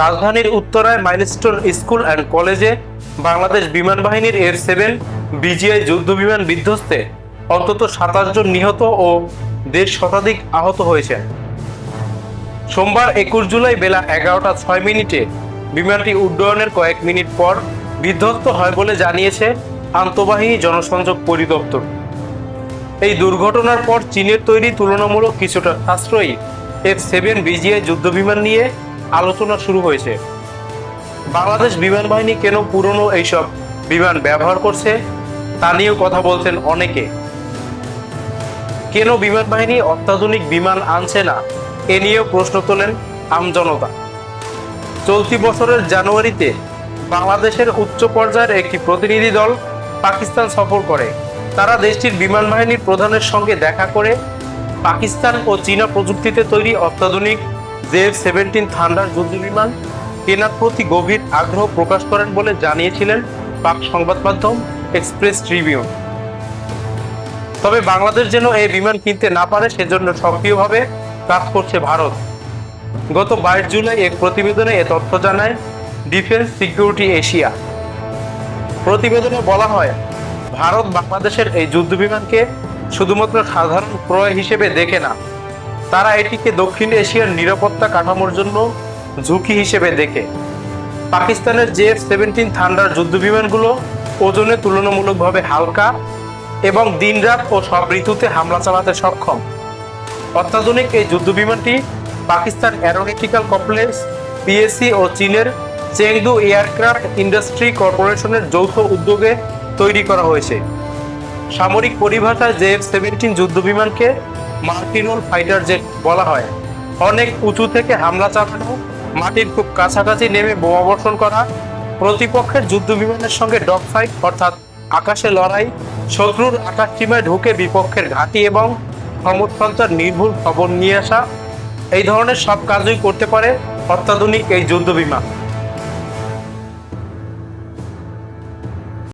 রাজধানীর উত্তরায় milestone school and কলেজে বাংলাদেশ বিমান বাহিনীর এর সেভেন বিজিআই যুদ্ধ বিমান বিধ্বস্তে অন্তত সাতাশ জন নিহত ও দেড় শতাধিক আহত হয়েছেন। সোমবার একুশ জুলাই বেলা এগারোটা ছয় মিনিটে বিমানটি উড্ডয়নের কয়েক মিনিট পর বিধ্বস্ত হয় বলে জানিয়েছে আন্তঃবাহিনী জনসংযোগ পরিদপ্তর। এই দুর্ঘটনার পর চীনের তৈরি তুলনামূলক কিছুটা সাশ্রয়ী এফ সেভেন বিজিআই যুদ্ধবিমান নিয়ে আলোচনা শুরু হয়েছে। বাংলাদেশ বিমান বাহিনী কেন পুরনো এইসব বিমান ব্যবহার করছে, তা নিয়েও কথা বলছেন অনেকে। কেন বিমান বাহিনী অত্যাধুনিক বিমান আনছে না, এ নিয়েও প্রশ্ন তোলেন আমজনতা চলতি বছরের জানুয়ারিতে বাংলাদেশের উচ্চ পর্যায়ের একটি প্রতিনিধি দল পাকিস্তান সফর করে। তারা দেশটির বিমান বাহিনীর প্রধানের সঙ্গে দেখা করে পাকিস্তান ও চীনা প্রযুক্তিতে তৈরি অত্যাধুনিক জেফ সেভেন্টিন থান্ডার যুদ্ধবিমান কেনার প্রতি গভীর আগ্রহ প্রকাশ করেন বলে জানিয়েছিলেন পাক সংবাদ মাধ্যম এক্সপ্রেস ট্রিবিউন। তবে বাংলাদেশ যেন এই বিমান কিনতে না পারে, সেজন্য সক্রিয়ভাবে কাজ করছে ভারত। গত বাইশ জুলাই এক প্রতিবেদনে এ তথ্য জানায় ডিফেন্স সিকিউরিটি এশিয়া। প্রতিবেদনে বলা হয়, ভারত বাংলাদেশের এই যুদ্ধবিমানকে শুধুমাত্র সাধারণ ক্রয় হিসেবে দেখে না তারা এটিকে দক্ষিণ এশিয়ার নিরাপত্তা কাঠামোর জন্য ঝুঁকি হিসেবে দেখে। পাকিস্তানের জেএফ সেভেন্টিন থান্ডার যুদ্ধবিমানগুলো ওজনে তুলনামূলকভাবে হালকা এবং দিনরাত ও সব ঋতুতে হামলা চালাতে সক্ষম। অত্যাধুনিক এই যুদ্ধবিমানটি পাকিস্তান অ্যারোনটিক্যাল কমপ্লেক্স, পিএসসি ও চীনের চেংদু এয়ারক্রাফট ইন্ডাস্ট্রি কর্পোরেশনের যৌথ উদ্যোগে তৈরি করা হয়েছে। সামরিক পরিভাষায় জেএফ সেভেন্টিন যুদ্ধবিমানকে মাল্টিরোল ফাইটার জেট বলা হয়। অনেক উঁচু থেকে হামলা চালানো, মাটির খুব কাছাকাছি নেমে বোমাবর্ষণ করা, প্রতিপক্ষের যুদ্ধবিমানের সঙ্গে ডগ ফাইট অর্থাৎ আকাশে লড়াই, শত্রুর আকাশ সীমায় ঢুকে বিপক্ষের ঘাঁটি এবং ক্ষমতান্তর নির্ভুল খবর নিয়ে আসা, এই ধরনের সব কাজই করতে পারে অত্যাধুনিক এই যুদ্ধবিমান।